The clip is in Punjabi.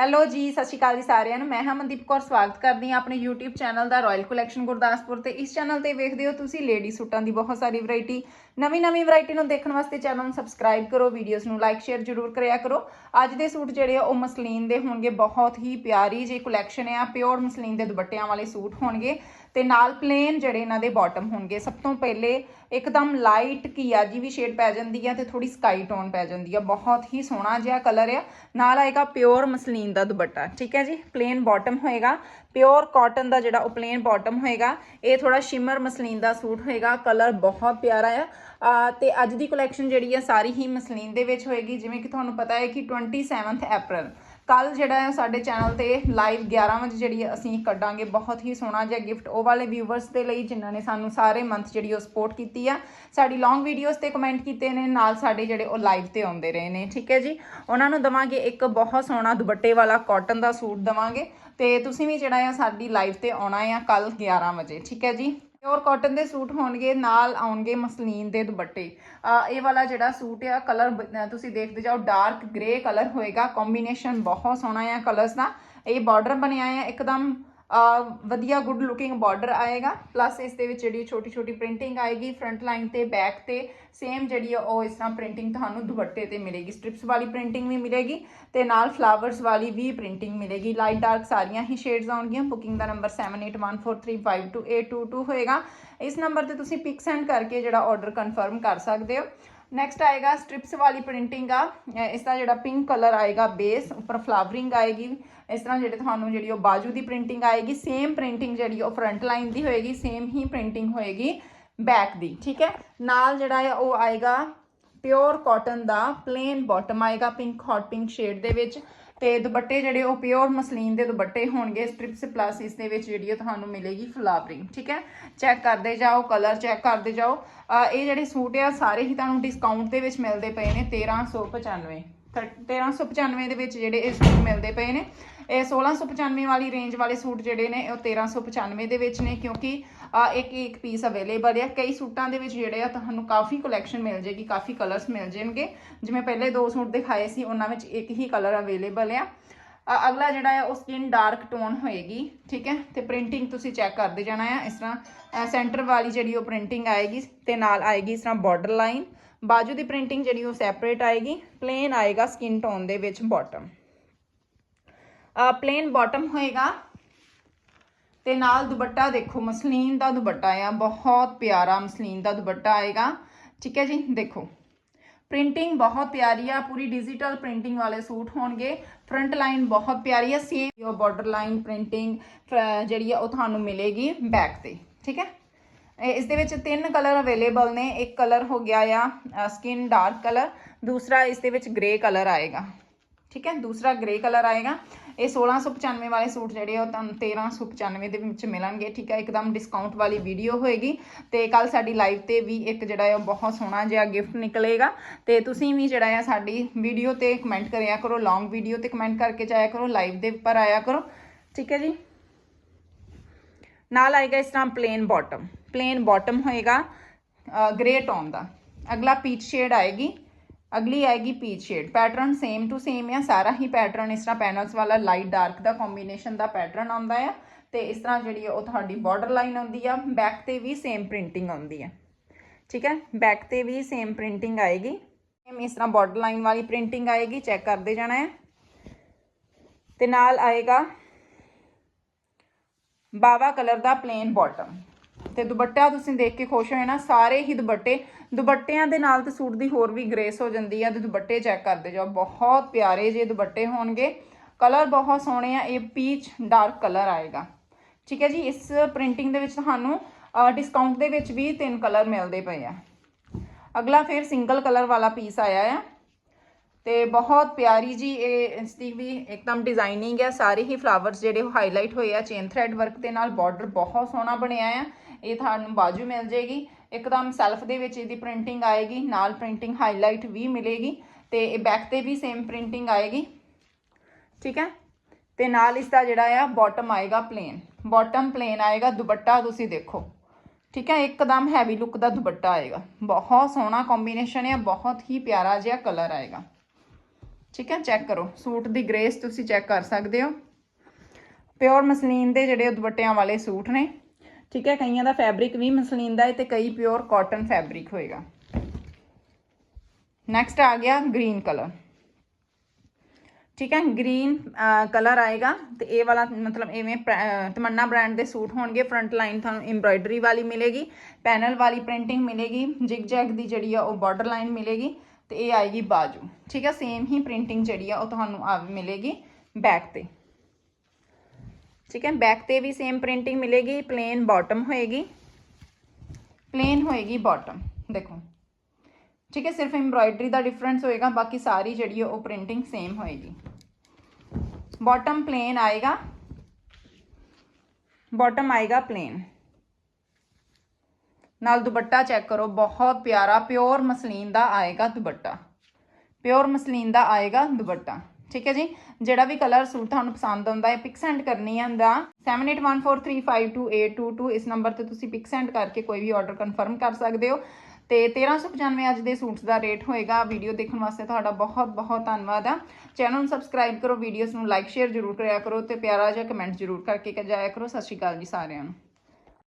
ਹੈਲੋ ਜੀ, ਸਤਿ ਸ਼੍ਰੀ ਅਕਾਲ ਜੀ ਸਾਰਿਆਂ ਨੂੰ। ਮੈਂ ਹਮਨਦੀਪ ਕੌਰ, ਸਵਾਗਤ ਕਰਦੀ ਹਾਂ ਆਪਣੇ YouTube ਚੈਨਲ ਦਾ ਰਾਇਲ ਕਲੈਕਸ਼ਨ ਗੁਰਦਾਸਪੁਰ ਤੇ। ਇਸ ਚੈਨਲ ਤੇ ਵੇਖਦੇ ਹੋ ਤੁਸੀਂ ਲੇਡੀ ਸੂਟਾਂ ਦੀ ਬਹੁਤ ਸਾਰੀ ਵੈਰਾਈਟੀ ਨਵੀਂ ਨਵੀਂ ਵੈਰਾਈਟੀ ਨੂੰ ਦੇਖਣ ਵਾਸਤੇ ਚੈਨਲ ਨੂੰ ਸਬਸਕ੍ਰਾਈਬ ਕਰੋ ਵੀਡੀਓਜ਼ ਨੂੰ ਲਾਈਕ ਸ਼ੇਅਰ ਜ਼ਰੂਰ ਕਰਿਆ ਕਰੋ। ਅੱਜ ਦੇ ਸੂਟ ਜਿਹੜੇ ਆ, ਉਹ ਮਸਲੀਨ ਦੇ ਹੋਣਗੇ। ਬਹੁਤ ਹੀ ਪਿਆਰੀ ਜਿਹੀ ਕਲੈਕਸ਼ਨ ਆ। ਪਿਓਰ ਮਸਲੀਨ ਦੇ ਦੁਪੱਟਿਆਂ ਵਾਲੇ ਸੂਟ ਹੋਣਗੇ। ਤੇ ਨਾਲ ਪਲੇਨ ਜਿਹੜੇ ਇਹਨਾਂ ਦੇ ਬਾਟਮ ਹੋਣਗੇ। ਸਭ ਤੋਂ ਪਹਿਲੇ ਇੱਕਦਮ ਲਾਈਟ ਕੀਆ ਜੀ ਵੀ ਸ਼ੇਡ ਪੈ ਜਾਂਦੀ ਆ ਤੇ ਥੋੜੀ ਸਕਾਈ ਟੋਨ ਪੈ ਜਾਂਦੀ ਆ। ਬਹੁਤ ਹੀ ਸੋਹਣਾ ਜਿਹਾ ਕਲਰ ਆ। ਨਾਲ ਆਏਗਾ ਪਿਓਰ ਮਸਲੀਨ ਦਾ ਦੁਪੱਟਾ। ਠੀਕ ਹੈ ਜੀ? ਪਲੇਨ ਬਾਟਮ ਹੋਏਗਾ। ਪਿਓਰ ਕਾਟਨ ਦਾ ਜਿਹੜਾ ਉਹ ਪਲੇਨ ਬਾਟਮ ਹੋਏਗਾ। ਇਹ ਥੋੜਾ ਸ਼ਿਮਰ ਮਸਲੀਨ ਦਾ ਸੂਟ ਹੋਏਗਾ। ਕਲਰ ਬਹੁਤ ਪਿਆਰਾ ਆ। ਆ ਤੇ ਅੱਜ ਦੀ ਕਲੈਕਸ਼ਨ ਜਿਹੜੀ ਆ, ਸਾਰੀ ਹੀ ਮਸਲੀਨ ਦੇ ਵਿੱਚ ਹੋਏਗੀ। ਜਿਵੇਂ ਕਿ ਤੁਹਾਨੂੰ ਪਤਾ ਹੈ ਕਿ 27th ਅਪ੍ਰੈਲ ਕੱਲ ਜਿਹੜਾ ਹੈ ਸਾਡੇ ਚੈਨਲ ਤੇ ਲਾਈਵ 11 ਵਜੇ ਜਿਹੜੀ ਅਸੀਂ ਕੱਢਾਂਗੇ ਬਹੁਤ ਹੀ ਸੋਹਣਾ ਜਿਹਾ ਗਿਫਟ ਉਹ ਵਾਲੇ ਵਿਊਵਰਸ ਦੇ ਲਈ ਜਿਨ੍ਹਾਂ ਨੇ ਸਾਨੂੰ ਸਾਰੇ ਮੰਥ ਜਿਹੜੀ ਉਹ ਸਪੋਰਟ ਕੀਤੀ ਆ, ਸਾਡੀ ਲੌਂਗ ਵੀਡੀਓਜ਼ ਤੇ ਕਮੈਂਟ ਕੀਤੇ ਨੇ, ਨਾਲ ਸਾਡੇ ਜਿਹੜੇ ਉਹ ਲਾਈਵ ਤੇ ਆਉਂਦੇ ਰਹੇ ਨੇ, ਠੀਕ ਹੈ ਜੀ? ਉਹਨਾਂ ਨੂੰ ਦਵਾਂਗੇ ਇੱਕ ਬਹੁਤ ਸੋਹਣਾ ਦੁਪੱਟੇ ਵਾਲਾ ਕਾਟਨ ਦਾ ਸੂਟ ਦਵਾਂਗੇ ਤੇ ਤੁਸੀਂ ਵੀ ਜਿਹੜਾ ਆ ਸਾਡੀ ਲਾਈਵ ਤੇ ਆਉਣਾ ਆ ਕੱਲ 11 ਵਜੇ, ਠੀਕ ਹੈ ਜੀ? ਪਿਓਰ ਕਾਟਨ ਦੇ ਸੂਟ ਹੋਣਗੇ, ਨਾਲ ਆਉਣਗੇ ਮਸਲੀਨ ਦੇ ਦੁਪੱਟੇ। ਇਹ ਵਾਲਾ ਜਿਹੜਾ ਸੂਟ ਆ ਕਲਰ ਤੁਸੀਂ ਦੇਖਦੇ ਜਾਓ ਡਾਰਕ ਗ੍ਰੇ ਕਲਰ ਹੋਏਗਾ। ਕੰਬੀਨੇਸ਼ਨ ਬਹੁਤ ਸੋਹਣਾ ਆ ਕਲਰਸ ਦਾ। ਇਹ ਬਾਰਡਰ ਬਣਿਆ ਆ ਇੱਕਦਮ ਵਧੀਆ ਗੁੱਡ ਲੁਕਿੰਗ ਬਾਰਡਰ ਆਏਗਾ ਪਲੱਸ ਇਸ ਦੇ ਵਿੱਚ ਜਿਹੜੀ ਛੋਟੀ ਛੋਟੀ ਪ੍ਰਿੰਟਿੰਗ ਆਏਗੀ ਫਰੰਟ ਲਾਈਨ ਤੇ ਬੈਕ ਤੇ ਸੇਮ ਜਿਹੜੀ ਆ, ਉਹ ਇਸ ਤਰ੍ਹਾਂ ਪ੍ਰਿੰਟਿੰਗ ਤੁਹਾਨੂੰ ਦੁਪੱਟੇ ਤੇ ਮਿਲੇਗੀ ਸਟ੍ਰਿਪਸ ਵਾਲੀ ਪ੍ਰਿੰਟਿੰਗ ਵੀ ਮਿਲੇਗੀ, ਤੇ ਨਾਲ ਫਲਾਵਰਸ ਵਾਲੀ ਵੀ ਪ੍ਰਿੰਟਿੰਗ ਮਿਲੇਗੀ ਲਾਈਟ ਡਾਰਕ ਸਾਰੀਆਂ ਹੀ ਸ਼ੇਡਸ ਆਉਣਗੀਆਂ ਬੁਕਿੰਗ ਦਾ ਨੰਬਰ 7814352822 ਹੋਏਗਾ, ਇਸ ਨੰਬਰ ਤੇ ਤੁਸੀਂ ਪਿਕ ਸੈਂਡ ਕਰਕੇ ਜਿਹੜਾ ਆਰਡਰ ਕਨਫਰਮ ਕਰ ਸਕਦੇ ਹੋ। ਨੈਕਸਟ ਆਏਗਾ ਸਟ੍ਰਿਪਸ ਵਾਲੀ ਪ੍ਰਿੰਟਿੰਗ ਆ। ਇਸ ਤਰ੍ਹਾਂ ਜਿਹੜਾ ਪਿੰਕ ਕਲਰ ਆਏਗਾ ਬੇਸ ਉੱਪਰ ਫਲਾਵਰਿੰਗ ਆਏਗੀ। ਇਸ ਤਰ੍ਹਾਂ ਜਿਹੜੇ ਤੁਹਾਨੂੰ ਜਿਹੜੀ ਉਹ ਬਾਜੂ ਦੀ ਪ੍ਰਿੰਟਿੰਗ ਆਏਗੀ ਸੇਮ ਪ੍ਰਿੰਟਿੰਗ ਜਿਹੜੀ ਉਹ ਫਰੰਟ ਲਾਈਨ ਦੀ ਹੋਏਗੀ ਸੇਮ ਹੀ ਪ੍ਰਿੰਟਿੰਗ ਹੋਏਗੀ ਬੈਕ ਦੀ, ਠੀਕ ਹੈ? ਨਾਲ ਜਿਹੜਾ ਹੈ ਉਹ ਆਏਗਾ ਪਿਓਰ ਕਾਟਨ ਦਾ ਪਲੇਨ ਬਾਟਮ ਆਏਗਾ ਪਿੰਕ ਹੌਟ ਪਿੰਕ ਸ਼ੇਡ ਦੇ ਵਿੱਚ ਤੇ ਦੁਪੱਟੇ ਜਿਹੜੇ ਉਹ ਪਿਓਰ ਮਸਲੀਨ ਦੇ ਦੁਪੱਟੇ ਹੋਣਗੇ ਸਟ੍ਰਿਪਸ ਪਲੱਸ ਇਸ ਦੇ ਵਿੱਚ ਜਿਹੜੀ ਉਹ ਤੁਹਾਨੂੰ ਮਿਲੇਗੀ ਫਲਾਵਰਿੰਗ ਠੀਕ ਹੈ? ਚੈੱਕ ਕਰਦੇ ਜਾਓ ਕਲਰ ਚੈੱਕ ਕਰਦੇ ਜਾਓ। ਇਹ ਜਿਹੜੇ ਸੂਟ ਆ, ਸਾਰੇ ਹੀ ਤੁਹਾਨੂੰ ਡਿਸਕਾਊਂਟ ਦੇ ਵਿੱਚ ਮਿਲਦੇ ਪਏ ਨੇ 1395 1395 ਦੇ ਵਿੱਚ ਜਿਹੜੇ ਇਹ ਸੂਟ ਮਿਲਦੇ ਪਏ ਨੇ। ਇਹ 1695 ਵਾਲੀ ਰੇਂਜ ਵਾਲੇ ਸੂਟ ਜਿਹੜੇ ਨੇ, ਉਹ 1395 ਦੇ ਵਿੱਚ ਨੇ, ਕਿਉਂਕਿ ਇੱਕ ਇੱਕ ਪੀਸ ਅਵੇਲੇਬਲ ਹੈ ਕਈ ਸੂਟਾਂ ਦੇ ਵਿੱਚ ਜਿਹੜੇ ਆ ਤੁਹਾਨੂੰ ਕਾਫੀ ਕਲੈਕਸ਼ਨ ਮਿਲ ਜੇਗੀ ਕਾਫੀ ਕਲਰਸ ਮਿਲ ਜਾਣਗੇ। ਜਿਵੇਂ ਪਹਿਲੇ ਦੋ ਸੂਟ ਦਿਖਾਏ ਸੀ, ਉਹਨਾਂ ਵਿੱਚ ਇੱਕ ਹੀ ਕਲਰ ਅਵੇਲੇਬਲ ਆ। ਅਗਲਾ ਜਿਹੜਾ ਹੈ ਉਹ ਸਕਿਨ ਡਾਰਕ ਟੋਨ ਹੋਏਗੀ, ਠੀਕ ਹੈ? ਤੇ ਪ੍ਰਿੰਟਿੰਗ ਤੁਸੀਂ ਚੈੱਕ ਕਰਦੇ ਜਾਣਾ ਆ। ਇਸ ਤਰ੍ਹਾਂ ਸੈਂਟਰ ਵਾਲੀ ਜਿਹੜੀ ਉਹ ਪ੍ਰਿੰਟਿੰਗ ਆਏਗੀ, ਤੇ ਨਾਲ ਆਏਗੀ ਇਸ ਤਰ੍ਹਾਂ ਬਾਰਡਰ ਲਾਈਨ ਬਾਜੂ ਦੀ ਪ੍ਰਿੰਟਿੰਗ ਜਿਹੜੀ ਉਹ ਸੈਪਰੇਟ ਆਏਗੀ ਪਲੇਨ ਆਏਗਾ ਸਕਿਨ ਟੋਨ ਦੇ ਵਿੱਚ ਬਾਟਮ ਪਲੇਨ ਬਾਟਮ ਹੋਏਗਾ। ਤੇ ਨਾਲ ਦੁਪੱਟਾ ਦੇਖੋ, ਮਸਲੀਨ ਦਾ ਦੁਪੱਟਾ ਆ, ਬਹੁਤ ਪਿਆਰਾ ਮਸਲੀਨ ਦਾ ਦੁਪੱਟਾ ਆਏਗਾ। ਠੀਕ ਹੈ ਜੀ, ਦੇਖੋ। ਪ੍ਰਿੰਟਿੰਗ ਬਹੁਤ ਪਿਆਰੀ ਆ, ਪੂਰੀ ਡਿਜੀਟਲ ਪ੍ਰਿੰਟਿੰਗ ਵਾਲੇ ਸੂਟ ਹੋਣਗੇ। ਫਰੰਟ ਲਾਈਨ ਬਹੁਤ ਪਿਆਰੀ ਆ ਸੇਮ ਉਹ ਬਾਰਡਰ ਲਾਈਨ ਪ੍ਰਿੰਟਿੰਗ ਜਿਹੜੀ ਆ, ਉਹ ਤੁਹਾਨੂੰ ਮਿਲੇਗੀ ਬੈਕ ਤੇ। ਠੀਕ ਹੈ? ਇਸ ਦੇ ਵਿੱਚ ਤਿੰਨ ਕਲਰ ਅਵੇਲੇਬਲ ਨੇ। ਇੱਕ ਕਲਰ ਹੋ ਗਿਆ ਆ ਸਕਿਨ ਡਾਰਕ ਕਲਰ, ਦੂਸਰਾ ਇਸ ਦੇ ਵਿੱਚ ਗ੍ਰੇ ਕਲਰ ਆਏਗਾ। ਠੀਕ ਹੈ, ਦੂਸਰਾ ਗ੍ਰੇ ਕਲਰ ਆਏਗਾ। ਇਹ 1695 ਵਾਲੇ ਸੂਟ ਜਿਹੜੇ ਆ, ਉਹ ਤੁਹਾਨੂੰ 1395 ਦੇ ਵਿੱਚ ਮਿਲਣਗੇ। ਠੀਕ ਹੈ, ਇੱਕਦਮ ਡਿਸਕਾਊਂਟ ਵਾਲੀ ਵੀਡੀਓ ਹੋਏਗੀ। ਤੇ ਕੱਲ ਸਾਡੀ ਲਾਈਵ ਤੇ ਵੀ ਇੱਕ ਜਿਹੜਾ ਹੈ ਉਹ ਬਹੁਤ ਸੋਹਣਾ ਜਿਹਾ ਗਿਫਟ ਨਿਕਲੇਗਾ। ਤੇ ਤੁਸੀਂ ਵੀ ਜਿਹੜਾ ਆ, ਸਾਡੀ ਵੀਡੀਓ ਤੇ ਕਮੈਂਟ ਕਰਿਆ ਕਰੋ ਲੌਂਗ ਵੀਡੀਓ ਤੇ ਕਮੈਂਟ ਕਰਕੇ ਜਾਇਆ ਕਰੋ ਲਾਈਵ ਦੇ ਉੱਪਰ ਆਇਆ ਕਰੋ। ਠੀਕ ਹੈ ਜੀ? ਨਾਲ ਆਏਗਾ ਇਸ ਤਰ੍ਹਾਂ ਪਲੇਨ ਬਾਟਮ ਪਲੇਨ ਬਾਟਮ ਹੋਏਗਾ ਗ੍ਰੇ ਟੋਨ ਦਾ। ਅਗਲਾ ਪੀਚ ਸ਼ੇਡ ਆਏਗੀ। ਅਗਲੀ ਆਏਗੀ peach shade. Pattern same to same ਆ, ਸਾਰਾ ਹੀ ਪੈਟਰਨ ਇਸ ਤਰ੍ਹਾਂ ਪੈਨਲਸ ਵਾਲਾ ਲਾਈਟ ਡਾਰਕ ਦਾ ਕੰਬੀਨੇਸ਼ਨ ਦਾ ਪੈਟਰਨ ਆਉਂਦਾ ਆ ਤੇ ਇਸ ਤਰ੍ਹਾਂ ਜਿਹੜੀ ਆ ਉਹ ਤੁਹਾਡੀ ਬਾਰਡਰ ਲਾਈਨ ਆਉਂਦੀ ਆ ਬੈਕ ਤੇ ਵੀ ਸੇਮ ਪ੍ਰਿੰਟਿੰਗ ਆਉਂਦੀ ਆ। ਠੀਕ ਹੈ? ਬੈਕ ਤੇ ਵੀ ਸੇਮ ਪ੍ਰਿੰਟਿੰਗ ਆਏਗੀ। ਸੇਮ ਇਸ ਤਰ੍ਹਾਂ ਬਾਰਡਰ ਲਾਈਨ ਵਾਲੀ ਪ੍ਰਿੰਟਿੰਗ ਆਏਗੀ ਚੈੱਕ ਕਰਦੇ ਜਾਣਾ ਹੈ ਤੇ ਨਾਲ ਆਏਗਾ ਬਾਵਾ ਕਲਰ ਦਾ ਪਲੇਨ ਬਾਟਮ ਤੇ ਦੁਪੱਟਾ ਤੁਸੀਂ ਦੇਖ ਕੇ ਖੁਸ਼ ਹੋਏ ਨਾ ਸਾਰੇ ਹੀ ਦੁਪੱਟੇ। ਦੁਪੱਟਿਆਂ ਦੇ ਨਾਲ ਤੇ ਸੂਟ ਦੀ ਹੋਰ ਵੀ ਗ੍ਰੇਸ ਹੋ ਜਾਂਦੀ ਆ, ਤੇ ਦੁਪੱਟੇ ਚੈੱਕ ਕਰਦੇ ਜਾਓ। ਬਹੁਤ ਪਿਆਰੇ ਜੇ ਦੁਪੱਟੇ ਹੋਣਗੇ। ਕਲਰ ਬਹੁਤ ਸੋਹਣੇ ਆ, ਇਹ ਪੀਚ ਡਾਰਕ ਕਲਰ ਆਏਗਾ। ਠੀਕ ਹੈ ਜੀ, ਇਸ ਪ੍ਰਿੰਟਿੰਗ ਦੇ ਵਿੱਚ ਤੁਹਾਨੂੰ ਡਿਸਕਾਊਂਟ ਦੇ ਵਿੱਚ ਵੀ ਤਿੰਨ ਕਲਰ ਮਿਲਦੇ ਪਏ ਆ। ਅਗਲਾ ਫਿਰ ਸਿੰਗਲ ਕਲਰ ਵਾਲਾ ਪੀਸ ਆਇਆ ਆ। ਤੇ ਬਹੁਤ ਪਿਆਰੀ ਜੀ ਇਹ ਇਸ ਦੀ ਵੀ ਇੱਕਦਮ ਡਿਜ਼ਾਈਨਿੰਗ ਹੈ। ਸਾਰੇ ਹੀ ਫਲਾਵਰਸ ਜਿਹੜੇ ਉਹ ਹਾਈਲਾਈਟ ਹੋਏ ਆ। ਚੇਨ ਥ੍ਰੈਡ ਵਰਕ ਦੇ ਨਾਲ ਬਾਰਡਰ ਬਹੁਤ ਸੋਹਣਾ ਬਣਿਆ ਆ। ਇਹ ਤੁਹਾਨੂੰ ਬਾਜੂ ਮਿਲ ਜੇਗੀ ਇੱਕਦਮ ਸੈਲਫ ਦੇ ਵਿੱਚ ਇਹਦੀ ਪ੍ਰਿੰਟਿੰਗ ਆਏਗੀ। ਨਾਲ ਪ੍ਰਿੰਟਿੰਗ ਹਾਈਲਾਈਟ ਵੀ ਮਿਲੇਗੀ ਤੇ ਇਹ ਬੈਕ ਤੇ ਵੀ ਸੇਮ ਪ੍ਰਿੰਟਿੰਗ ਆਏਗੀ। ਠੀਕ ਹੈ? ਤੇ ਨਾਲ ਇਸ ਦਾ ਜਿਹੜਾ ਆ ਬਾਟਮ ਆਏਗਾ ਪਲੇਨ ਬਾਟਮ ਪਲੇਨ ਆਏਗਾ। ਦੁਪੱਟਾ ਤੁਸੀਂ ਦੇਖੋ। ਠੀਕ ਹੈ? ਇੱਕਦਮ ਹੈਵੀ ਲੁੱਕ ਦਾ ਦੁਪੱਟਾ ਆਏਗਾ। ਬਹੁਤ ਸੋਹਣਾ ਕੰਬੀਨੇਸ਼ਨ ਹੈ ਬਹੁਤ ਹੀ ਪਿਆਰਾ ਜਿਹਾ ਕਲਰ ਆਏਗਾ। ਠੀਕ ਹੈ ਚੈੱਕ ਕਰੋ। ਸੂਟ ਦੀ ਗ੍ਰੇਸ ਤੁਸੀਂ ਚੈੱਕ ਕਰ ਸਕਦੇ ਹੋ। ਪਿਓਰ ਮਸਲੀਨ ਦੇ ਜਿਹੜੇ ਉਹ ਦੁਪੱਟਿਆਂ ਵਾਲੇ ਸੂਟ ਨੇ, ਠੀਕ ਹੈ, ਕਈਆਂ ਦਾ ਫੈਬਰਿਕ ਵੀ ਮਸਲੀਨ ਦਾ ਹੈ ਤੇ ਕਈ ਪਿਓਰ ਕਾਟਨ ਫੈਬਰਿਕ ਹੋਏਗਾ। ਨੈਕਸਟ ਆ ਗਿਆ ਗ੍ਰੀਨ ਕਲਰ ਠੀਕ ਹੈ ਗ੍ਰੀਨ ਕਲਰ ਆਏਗਾ ਤੇ ਇਹ ਵਾਲਾ ਮਤਲਬ ਐਵੇਂ ਪ੍ਰ- ਤਮੰਨਾ ਬ੍ਰਾਂਡ ਦੇ ਸੂਟ ਹੋਣਗੇ। ਫਰੰਟ ਲਾਈਨ ਤੁਹਾਨੂੰ ਐਮਬ੍ਰਾਇਡਰੀ ਵਾਲੀ ਮਿਲੇਗੀ ਪੈਨਲ ਵਾਲੀ ਪ੍ਰਿੰਟਿੰਗ ਮਿਲੇਗੀ ਜਿਗ ਜੈਗ ਦੀ ਜਿਹੜੀ ਆ ਉਹ ਬਾਰਡਰ ਲਾਈਨ ਮਿਲੇਗੀ। ਤੇ ਇਹ ਆਏਗੀ ਬਾਜੂ। ਠੀਕ ਹੈ ਸੇਮ ਹੀ ਪ੍ਰਿੰਟਿੰਗ ਜਿਹੜੀ ਆ, ਉਹ ਤੁਹਾਨੂੰ ਆ ਮਿਲੇਗੀ ਬੈਕ ਤੇ। ਠੀਕ ਹੈ ਬੈਕ ਤੇ ਵੀ ਸੇਮ ਪ੍ਰਿੰਟਿੰਗ ਮਿਲੇਗੀ ਪਲੇਨ ਬਾਟਮ ਹੋਏਗੀ। ਪਲੇਨ ਹੋਏਗੀ ਬਾਟਮ ਦੇਖੋ। ਠੀਕ ਹੈ ਸਿਰਫ ਐਮਬ੍ਰਾਇਡਰੀ ਦਾ ਡਿਫਰੈਂਸ ਹੋਏਗਾ, ਬਾਕੀ ਸਾਰੀ ਜਿਹੜੀ ਆ, ਉਹ ਪ੍ਰਿੰਟਿੰਗ ਸੇਮ ਹੋਏਗੀ। ਬਾਟਮ ਪਲੇਨ ਆਏਗਾ। ਬਾਟਮ ਆਏਗਾ ਪਲੇਨ ਨਾਲ ਦੁਪੱਟਾ ਚੈੱਕ ਕਰੋ, ਬਹੁਤ ਪਿਆਰਾ, ਪਿਓਰ ਮਸਲੀਨ ਦਾ ਆਏਗਾ ਦੁਪੱਟਾ। ਪਿਓਰ ਮਸਲੀਨ ਦਾ ਆਏਗਾ ਦੁਪੱਟਾ। ਠੀਕ ਹੈ ਜੀ? ਜਿਹੜਾ ਵੀ ਕਲਰ ਸੂਟ ਤੁਹਾਨੂੰ ਪਸੰਦ ਆਉਂਦਾ ਹੈ ਪਿਕ ਸੈਂਡ ਕਰਨੀ ਹੈ ਦਾ 7814352822 ਇਸ ਨੰਬਰ ਤੇ ਤੁਸੀਂ ਪਿਕ ਸੈਂਡ ਕਰਕੇ ਕੋਈ ਵੀ ਆਰਡਰ ਕਨਫਰਮ ਕਰ ਸਕਦੇ ਹੋ। ਤੇ 1395 ਅੱਜ ਦੇ ਸੂਟਸ ਦਾ ਰੇਟ ਹੋਏਗਾ। ਵੀਡੀਓ ਦੇਖਣ ਵਾਸਤੇ ਤੁਹਾਡਾ ਬਹੁਤ ਬਹੁਤ ਧੰਨਵਾਦ ਆ। ਚੈਨਲ ਨੂੰ ਸਬਸਕ੍ਰਾਈਬ ਕਰੋ ਵੀਡੀਓਜ਼ ਨੂੰ ਲਾਈਕ ਸ਼ੇਅਰ ਜ਼ਰੂਰ ਕਰਿਆ ਕਰੋ ਤੇ ਪਿਆਰਾ ਜਿਹਾ ਕਮੈਂਟ ਜ਼ਰੂਰ ਕਰਕੇ ਜਾਇਆ ਕਰੋ। ਸਤਿ ਸ਼੍ਰੀ ਅਕਾਲ ਜੀ ਸਾਰਿਆਂ ਨੂੰ।